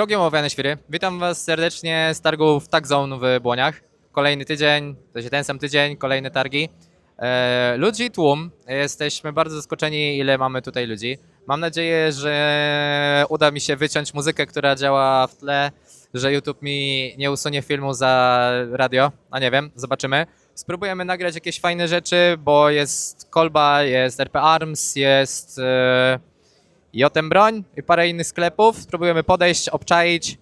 Czołgiem omawiane świry. Witam Was serdecznie z targów Tag Zone w Błoniach. Kolejny tydzień, to się ten sam tydzień, kolejne targi. E, ludzi tłum. Jesteśmy bardzo zaskoczeni, ile mamy tutaj ludzi. Mam nadzieję, że uda mi się wyciąć muzykę, która działa w tle, że YouTube mi nie usunie filmu za radio. A nie wiem, zobaczymy. Spróbujemy nagrać jakieś fajne rzeczy, bo jest kolba, jest RP Arms, jest e, Jotem Broń i parę innych sklepów. Spróbujemy podejść, obczaić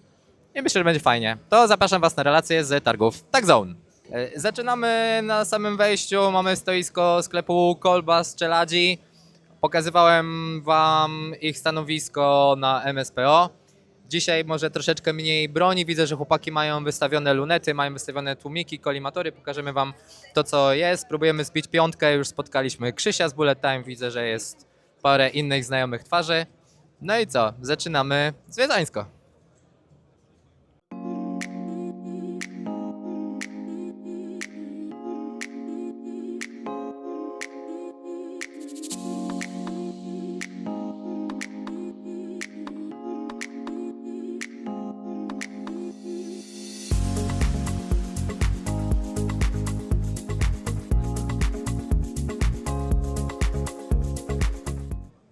i myślę, że będzie fajnie. To zapraszam Was na relacje z targów Tak Zone. E, Zaczynamy na samym wejściu. Mamy stoisko sklepu Kolba z Czeladzi. Pokazywałem Wam ich stanowisko na MSPO. Dzisiaj może troszeczkę mniej broni. Widzę, że chłopaki mają wystawione lunety, mają wystawione tłumiki, kolimatory. Pokażemy Wam to, co jest. Próbujemy zbić piątkę. Już spotkaliśmy Krzysia z Bullet Time. Widzę, że jest parę innych znajomych twarzy. No i co? Zaczynamy zwiedzańsko.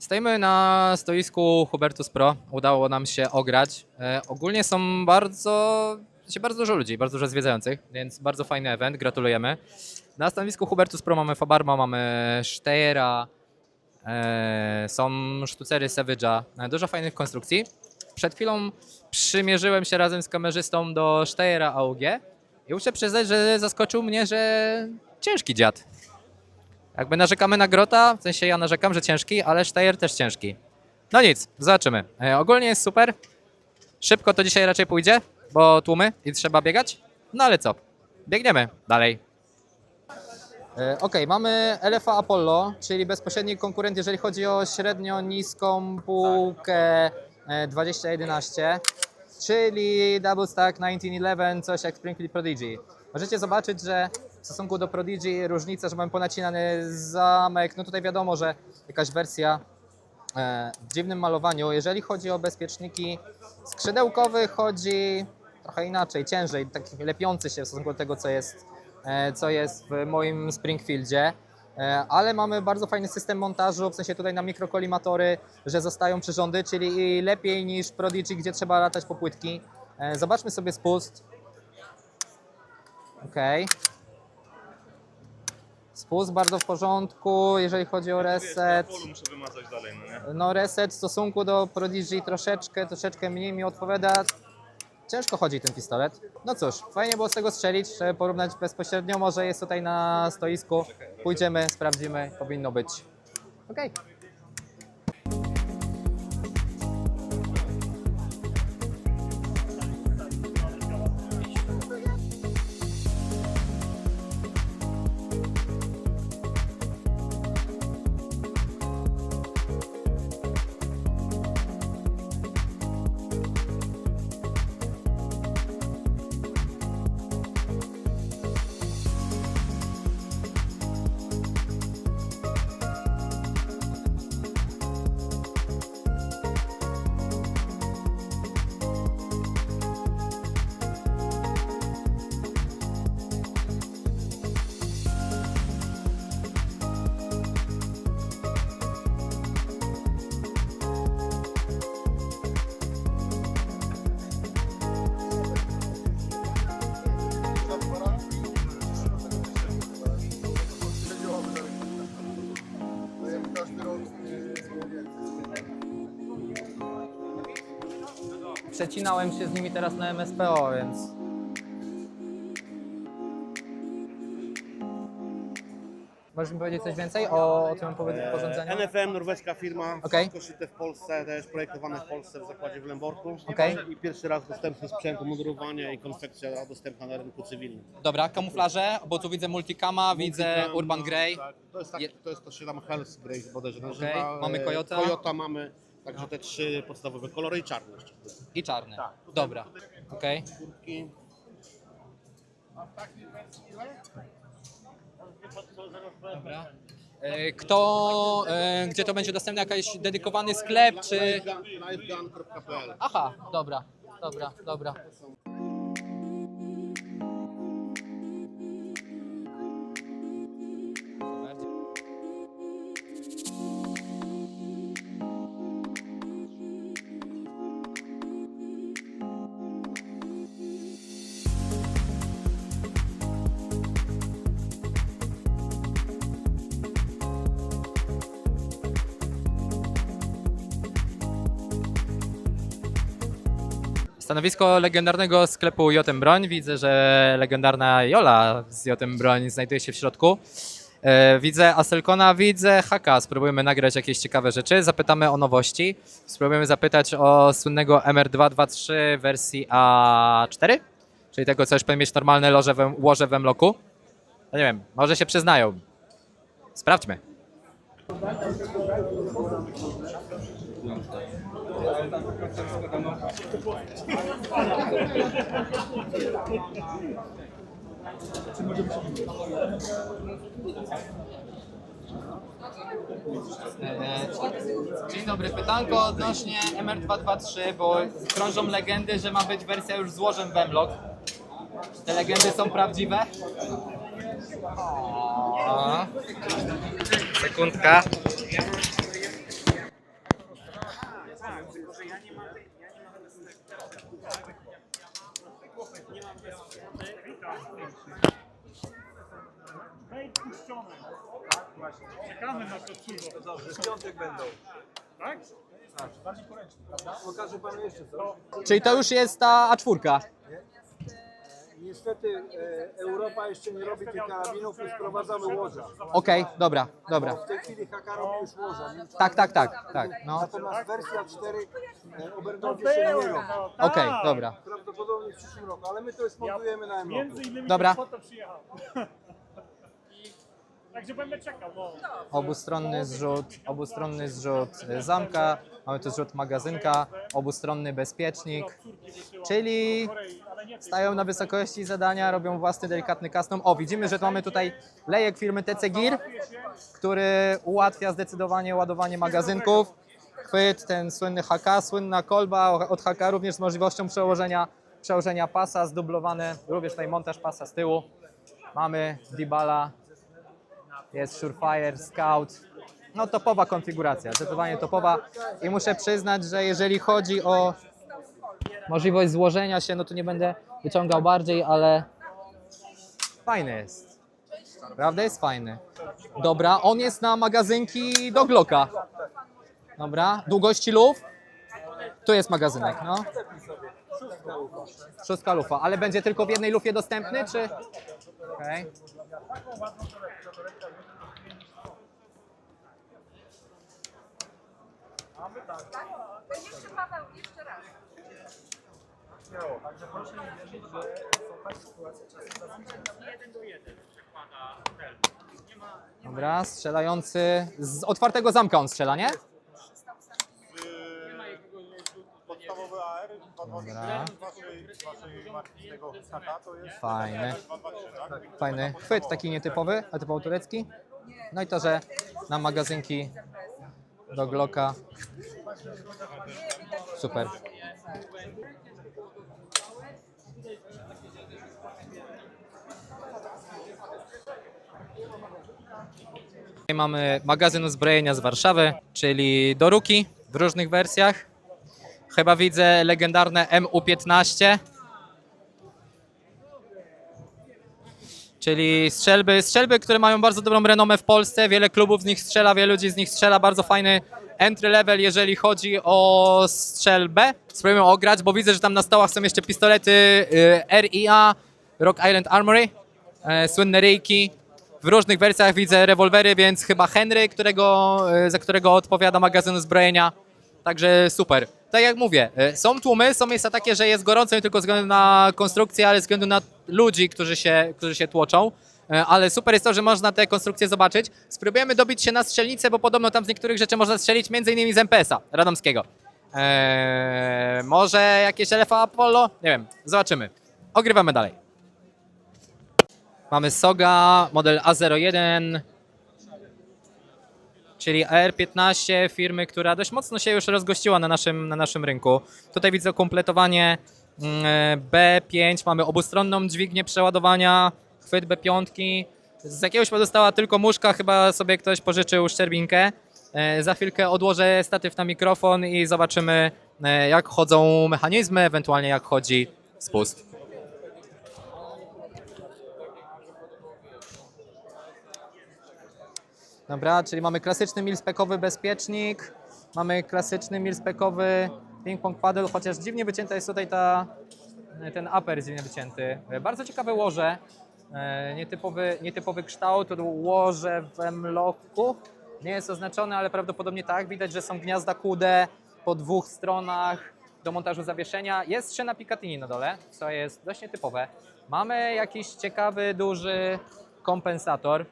Stoimy na stoisku Hubertus Pro. Udało nam się ograć. E, ogólnie są bardzo, się bardzo dużo ludzi, bardzo dużo zwiedzających, więc bardzo fajny event. Gratulujemy. Na stanowisku Hubertus Pro mamy Fabarma, mamy Steyera, e, są sztucery Savage'a, e, dużo fajnych konstrukcji. Przed chwilą przymierzyłem się razem z kamerzystą do Steyera AUG i muszę przyznać, że zaskoczył mnie, że ciężki dziad. Jakby narzekamy na Grota, w sensie ja narzekam, że ciężki, ale Steyer też ciężki. No nic, zobaczymy. E, ogólnie jest super. Szybko to dzisiaj raczej pójdzie, bo tłumy i trzeba biegać. No ale co? Biegniemy dalej. E, Okej, mamy LFA Apollo, czyli bezpośredni konkurent, jeżeli chodzi o średnio niską półkę e, 2011, czyli Double Stack 1911, coś jak Sprinkly Prodigy. Możecie zobaczyć, że w stosunku do Prodigy różnica, że mamy ponacinany zamek, no tutaj wiadomo, że jakaś wersja e, w dziwnym malowaniu. Jeżeli chodzi o bezpieczniki skrzydełkowy, chodzi trochę inaczej, ciężej, taki lepiący się w stosunku do tego, co jest, e, co jest w moim Springfieldzie. E, Ale mamy bardzo fajny system montażu, w sensie tutaj na mikrokolimatory, że zostają przyrządy, czyli lepiej niż Prodigy, gdzie trzeba latać po płytki. Zobaczmy sobie spust. Okej. Spust bardzo w porządku, jeżeli chodzi o reset. Polu muszę wymazać dalej, no nie? No reset w stosunku do Prodigy troszeczkę, troszeczkę mniej mi odpowiada. Ciężko chodzi ten pistolet. No cóż, fajnie było z tego strzelić, żeby porównać bezpośrednio. Może jest tutaj na stoisku. Pójdziemy, sprawdzimy, powinno być. Okej. Przecinałem się z nimi teraz na MSPO, więc... Możesz mi powiedzieć coś więcej o, o tym powie- porządzeniu? NFM, norweska firma, Okej. wszystko szyte w Polsce, też projektowane w Polsce w zakładzie w Lęborku. Okej. I pierwszy raz dostępny sprzęt, mundurowania i konfekcja dostępna na rynku cywilnym. Dobra, kamuflaże, bo tu widzę multicama, widzę Urban no, Grey. Tak, to, jest tak, Je- to jest to się tam Hells Grey bodajże Okej, nazywa. mamy E, Toyota. Toyota mamy, także te trzy podstawowe kolory i czarny jeszcze. i czarny. Tak. Dobra, okej. Kurtki. Dobra. E, Kto, e, gdzie to będzie dostępne? Jakiś dedykowany sklep, czy... Aha, dobra. dobra, dobra. Stanowisko legendarnego sklepu Jotem Broń. Widzę, że legendarna Jola z Jotem Broń znajduje się w środku. E, Widzę Aselkona, widzę Haka. Spróbujemy nagrać jakieś ciekawe rzeczy. Zapytamy o nowości. Spróbujemy zapytać o słynnego MR223 wersji A4, czyli tego, co już powinien mieć normalne loże łoże w mloku. No nie wiem, może się przyznają. Sprawdźmy. E, Dzień dobry, pytanko odnośnie MR223, bo krążą legendy, że ma być wersja już z łożem Wemlock. Te legendy są prawdziwe? O. Sekundka. Czekamy na to cudo. Dobrze, w piątek będą. Tak? Pokażę panu jeszcze coś. Czyli to już jest ta A4. Niestety e, Europa jeszcze nie robi tych karabinów, już sprowadzamy łoża. Okej, dobra, dobra. W tej chwili Haka robi już łoża. nie? Tak, tak, tak, tak. No. Natomiast wersja 4 e, Oberdowie To się nie robi. no, Okej, tak. dobra. Prawdopodobnie w przyszłym roku, ale my to już montujemy na Europę. Między innymi Dobra. po to przyjechał. Także będę czekał, no. Obustronny zrzut, obustronny zrzut y, zamka, mamy tu zrzut magazynka, obustronny bezpiecznik, czyli stają na wysokości zadania, robią własny delikatny custom. O, widzimy, że mamy tutaj lejek firmy TC Gear, który ułatwia zdecydowanie ładowanie magazynków. Chwyt, ten słynny HK, słynna kolba od HK również z możliwością przełożenia, przełożenia pasa, zdublowane, również tutaj montaż pasa z tyłu. Mamy Dibala, jest Surefire, Scout. No topowa konfiguracja, zdecydowanie topowa i muszę przyznać, że jeżeli chodzi o możliwość złożenia się, no to nie będę wyciągał bardziej, ale fajny jest. Prawda jest fajny. Dobra, on jest na magazynki do Glocka. Dobra, długości luf. Tu jest magazynek, no. Szóstka lufa, ale będzie tylko w jednej lufie dostępny, czy? Okej. Jeszcze Paweł, jeszcze raz. Dobra, strzelający z otwartego zamka on strzela, nie? Podstawowy AR Dobra. 227 z waszej, z waszej marki z tego HK to jest Fajny. 223, tak? Fajny chwyt, taki nietypowy, a typowo turecki. No i to, że na magazynki do Glocka. Super. Tutaj mamy magazyn uzbrojenia z Warszawy, czyli do ruki w różnych wersjach. Chyba widzę legendarne MU-15. Czyli strzelby, strzelby, które mają bardzo dobrą renomę w Polsce. Wiele klubów z nich strzela, wiele ludzi z nich strzela. Bardzo fajny entry level, jeżeli chodzi o strzelbę. Spróbujemy ograć, bo widzę, że tam na stołach są jeszcze pistolety y, RIA, Rock Island Armory, e, słynne ryjki. W różnych wersjach widzę rewolwery, więc chyba Henry, którego, e, za którego odpowiada magazyn uzbrojenia. Także super. Tak jak mówię, e, są tłumy, są miejsca takie, że jest gorąco nie tylko ze względu na konstrukcję, ale ze względu na ludzi, którzy się, którzy się tłoczą. E, Ale super jest to, że można te konstrukcje zobaczyć. Spróbujemy dobić się na strzelnicę, bo podobno tam z niektórych rzeczy można strzelić, między innymi z MPS-a radomskiego. Eee, może jakieś LFA Apollo? Nie wiem, zobaczymy. Ogrywamy dalej. Mamy Soga, model A01. Czyli AR-15 firmy, która dość mocno się już rozgościła na naszym, na naszym rynku. Tutaj widzę kompletowanie mm, B5, mamy obustronną dźwignię przeładowania, chwyt B5. Z jakiegoś powodu została tylko muszka, chyba sobie ktoś pożyczył szczerbinkę. E, Za chwilkę odłożę statyw na mikrofon i zobaczymy, e, jak chodzą mechanizmy, ewentualnie jak chodzi spust. Dobra, czyli mamy klasyczny milspekowy bezpiecznik, mamy klasyczny milspekowy ping-pong paddle, chociaż dziwnie wycięta jest tutaj ta, ten upper dziwnie wycięty. Bardzo ciekawe łoże, e, nietypowy, nietypowy kształt, łoże w M-locku. Nie jest oznaczone, ale prawdopodobnie tak. Widać, że są gniazda kude po dwóch stronach do montażu zawieszenia. Jest szyna Picatinny na dole, co jest dość nietypowe. Mamy jakiś ciekawy, duży kompensator.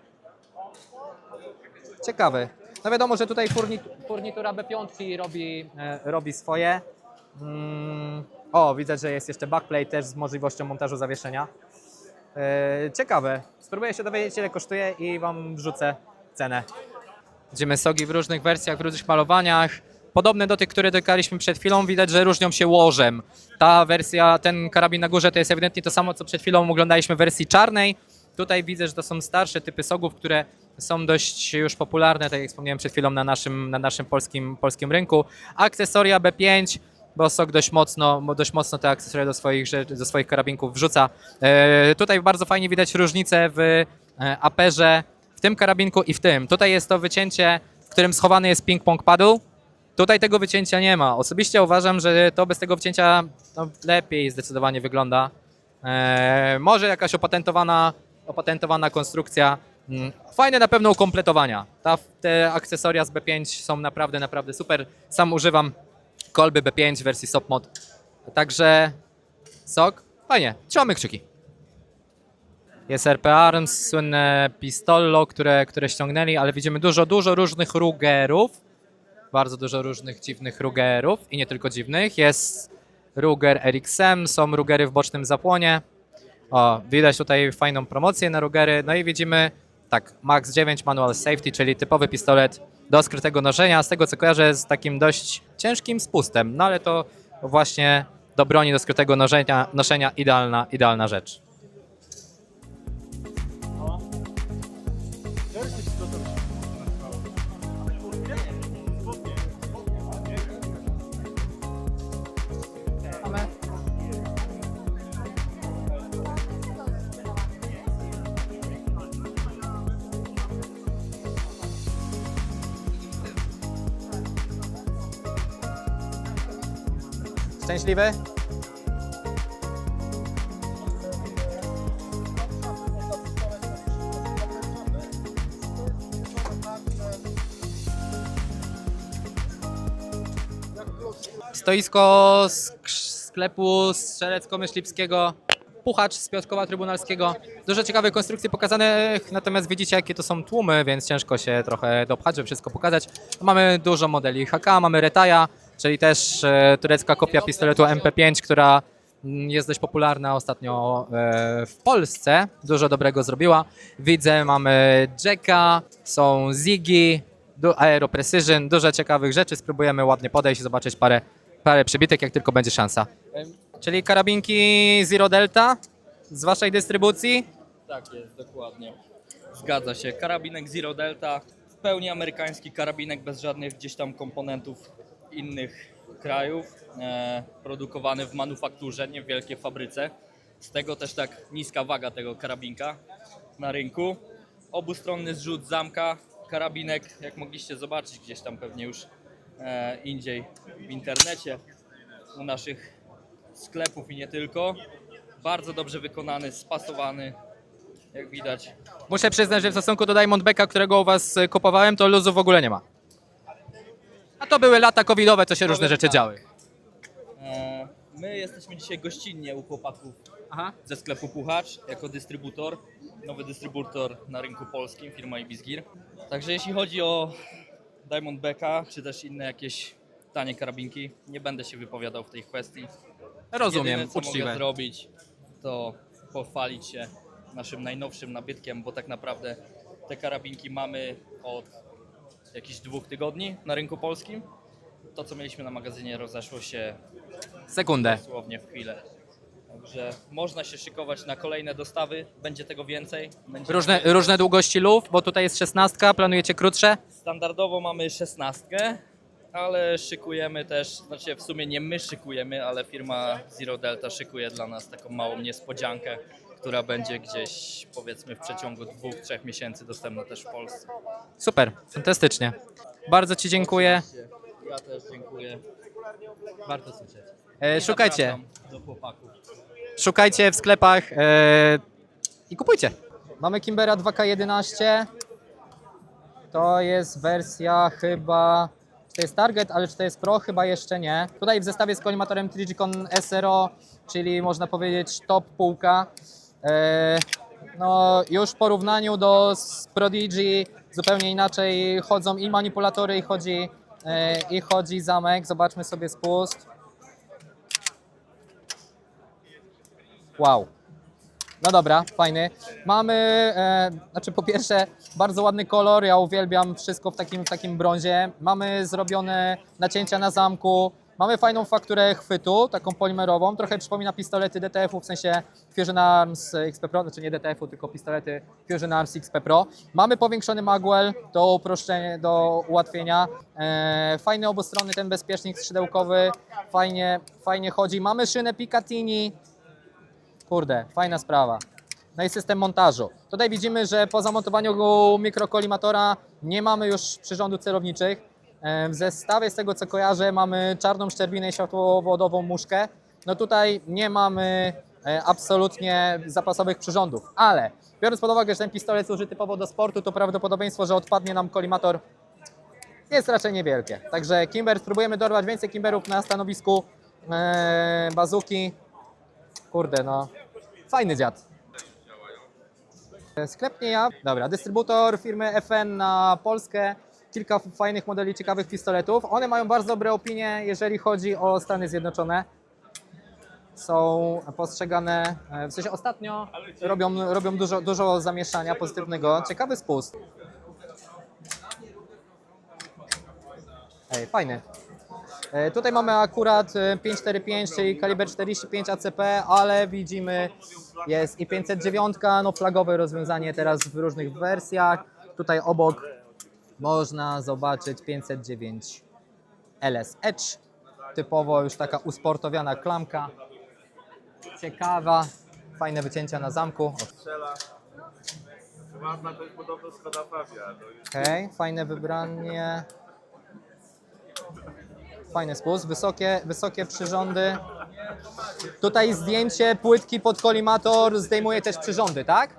Ciekawy. No wiadomo, że tutaj furni- furnitura B5 robi, e, robi swoje. Mm, o, widzę, że jest jeszcze backplate też z możliwością montażu zawieszenia. E, ciekawe. Spróbuję się dowiedzieć, ile kosztuje i Wam wrzucę cenę. Widzimy sogi w różnych wersjach, w różnych malowaniach. Podobne do tych, które dotykaliśmy przed chwilą, widać, że różnią się łożem. Ta wersja, ten karabin na górze to jest ewidentnie to samo, co przed chwilą oglądaliśmy w wersji czarnej. Tutaj widzę, że to są starsze typy sogów, które są dość już popularne, tak jak wspomniałem przed chwilą, na naszym, na naszym polskim, polskim rynku. Akcesoria B5, bo SOG dość mocno, dość mocno te akcesoria do swoich, do swoich karabinków wrzuca. E, tutaj bardzo fajnie widać różnicę w e, aperze w tym karabinku i w tym. Tutaj jest to wycięcie, w którym schowany jest ping-pong paddle. Tutaj tego wycięcia nie ma. Osobiście uważam, że to bez tego wycięcia no, lepiej zdecydowanie wygląda. E, może jakaś opatentowana, opatentowana konstrukcja. Mm, Fajne na pewno ukompletowania. Ta, te akcesoria z B5 są naprawdę, naprawdę super. Sam używam kolby B5 w wersji Stop Mod. Także sok, fajnie, trzymamy kciuki. Jest RP Arms, słynne pistollo, które, które ściągnęli, ale widzimy dużo, dużo różnych rugerów. Bardzo dużo różnych dziwnych rugerów i nie tylko dziwnych. Jest Ruger RXM, są rugery w bocznym zapłonie. O, widać tutaj fajną promocję na rugery. No i widzimy, tak, Max 9 Manual Safety, czyli typowy pistolet do skrytego noszenia. Z tego co kojarzę, z takim dość ciężkim spustem. No ale to właśnie do broni, do skrytego noszenia, noszenia idealna, idealna rzecz. Szczęśliwy? Stoisko sk- sklepu strzelecko-myśliwskiego, puchacz z Piotrkowa Trybunalskiego. Dużo ciekawych konstrukcji pokazanych, natomiast widzicie jakie to są tłumy, więc ciężko się trochę dopchać, żeby wszystko pokazać. Mamy dużo modeli HK, mamy Retaja, czyli też e, turecka kopia pistoletu MP5, która mm, jest dość popularna ostatnio e, w Polsce. Dużo dobrego zrobiła. Widzę, mamy Jacka, są Ziggy, Aero Precision, dużo ciekawych rzeczy. Spróbujemy ładnie podejść i zobaczyć parę, parę przybitek, jak tylko będzie szansa. Czyli karabinki Zero Delta z waszej dystrybucji? Tak jest, dokładnie. Zgadza się. Karabinek Zero Delta, w pełni amerykański karabinek bez żadnych gdzieś tam komponentów innych krajów, e, produkowany w manufakturze, nie w wielkiej fabryce. Z tego też tak niska waga tego karabinka na rynku. Obustronny zrzut zamka, karabinek, jak mogliście zobaczyć gdzieś tam pewnie już e, indziej w internecie, u naszych sklepów i nie tylko. Bardzo dobrze wykonany, spasowany, jak widać. Muszę przyznać, że w stosunku do Diamondbacka, którego u was e, kupowałem, to luzu w ogóle nie ma. A to były lata covidowe, to się różne rzeczy tak. działy. E, My jesteśmy dzisiaj gościnnie u chłopaków Aha. ze sklepu Puchacz jako dystrybutor. Nowy dystrybutor na rynku polskim, firma Ibisgear. Także jeśli chodzi o Diamondbacka, czy też inne jakieś tanie karabinki, nie będę się wypowiadał w tej kwestii. Rozumiem, Jedyne, co mogę uczciwe. zrobić, to pochwalić się naszym najnowszym nabytkiem, bo tak naprawdę te karabinki mamy od jakichś dwóch tygodni na rynku polskim. To, co mieliśmy na magazynie, rozeszło się Sekundę. dosłownie w chwilę. Także można się szykować na kolejne dostawy, będzie tego więcej. Będziemy- Różne, różne długości luf, bo tutaj jest 16, planujecie krótsze? Standardowo mamy szesnastkę, ale szykujemy też, znaczy w sumie nie my szykujemy, ale firma Zero Delta szykuje dla nas taką małą niespodziankę, która będzie gdzieś powiedzmy w przeciągu dwóch, trzech miesięcy dostępna też w Polsce. Super, fantastycznie. Bardzo Ci dziękuję. Ja też dziękuję. Warto słyszeć. E, szukajcie, Zapraszam Do chłopaków. szukajcie w sklepach e, i kupujcie. Mamy Kimbera 2K11. To jest wersja chyba. Czy to jest Target, ale czy to jest Pro? Chyba jeszcze nie. Tutaj w zestawie z kolimatorem Trigicon SRO, czyli można powiedzieć top półka. E, no, już w porównaniu do Prodigy zupełnie inaczej chodzą i manipulatory, i chodzi, e, i chodzi zamek. Zobaczmy sobie spust. Wow. No dobra, fajny. Mamy, e, znaczy po pierwsze, bardzo ładny kolor, ja uwielbiam wszystko w takim, w takim brązie. Mamy zrobione nacięcia na zamku, mamy fajną fakturę chwytu, taką polimerową, trochę przypomina pistolety DTF-u, w sensie Fusion Arms XP Pro, znaczy nie DTF-u, tylko pistolety Fusion Arms XP Pro. Mamy powiększony magwell do uproszczenia, do ułatwienia. E, fajny obustronny ten bezpiecznik skrzydełkowy, fajnie, fajnie chodzi. Mamy szynę Picatinny, Kurde, fajna sprawa. No i system montażu. Tutaj widzimy, że po zamontowaniu mikrokolimatora nie mamy już przyrządów celowniczych. E, W zestawie, z tego co kojarzę, mamy czarną szczerbinę i światłowodową muszkę. No tutaj nie mamy e, absolutnie zapasowych przyrządów, ale biorąc pod uwagę, że ten pistolet służy typowo do sportu, to prawdopodobieństwo, że odpadnie nam kolimator jest raczej niewielkie. Także Kimber, spróbujemy dorwać więcej Kimberów na stanowisku e, bazuki. Kurde, no. Fajny dziad. Sklep nie ja. Dobra, dystrybutor firmy FN na Polskę. Kilka fajnych modeli ciekawych pistoletów. One mają bardzo dobre opinie, jeżeli chodzi o Stany Zjednoczone. Są postrzegane, e, w sensie ostatnio robią, robią dużo, dużo zamieszania pozytywnego. Ciekawy spust. Ej, fajny. E, Tutaj mamy akurat e, 545, czyli kaliber 45 ACP, ale widzimy jest i 509, no flagowe rozwiązanie teraz w różnych wersjach. Tutaj obok można zobaczyć 509 LS Edge, typowo już taka usportowiona klamka. Ciekawa, fajne wycięcia na zamku. Strzela. Prywatna to jest podobno Skoda Fabia. Okej, fajne wybranie. Fajny spust, wysokie, wysokie przyrządy. Tutaj zdjęcie płytki pod kolimator zdejmuje też przyrządy, tak?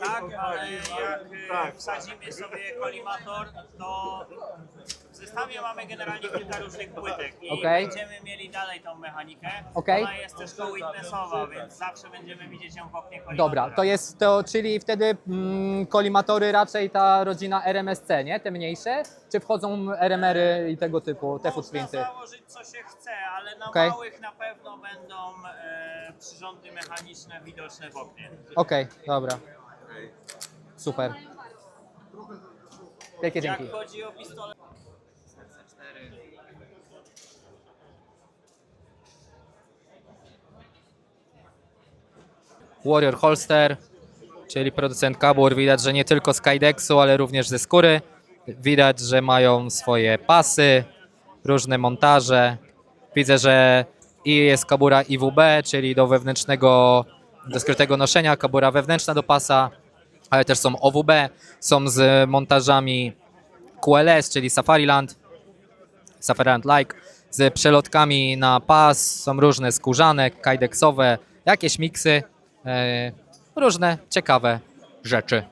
Tak, ale jak e, wsadzimy sobie kolimator, to zestawie mamy generalnie kilka różnych płytek i Okej. będziemy mieli dalej tą mechanikę. Okej. Ona jest też co-witnessowa, więc zawsze będziemy widzieć ją w oknie kolimatora. Dobra, to jest to, czyli wtedy mm, kolimatory raczej ta rodzina RMSC, nie? Te mniejsze? Czy wchodzą RMR-y i tego typu, te Można footprinty? założyć co się chce, ale na Okej. małych na pewno będą e, przyrządy mechaniczne widoczne w oknie. Okej, dobra. Super. Wielkie dzięki. Jak chodzi o pistolet, Warrior Holster, czyli producent kabur. Widać, że nie tylko z Kydexu, ale również ze skóry. Widać, że mają swoje pasy, różne montaże. Widzę, że i jest kabura IWB, czyli do wewnętrznego, do skrytego noszenia, kabura wewnętrzna do pasa, ale też są OWB, są z montażami QLS, czyli Safariland, Safariland Like, z przelotkami na pas, są różne skórzane, kydexowe, jakieś miksy, różne ciekawe rzeczy.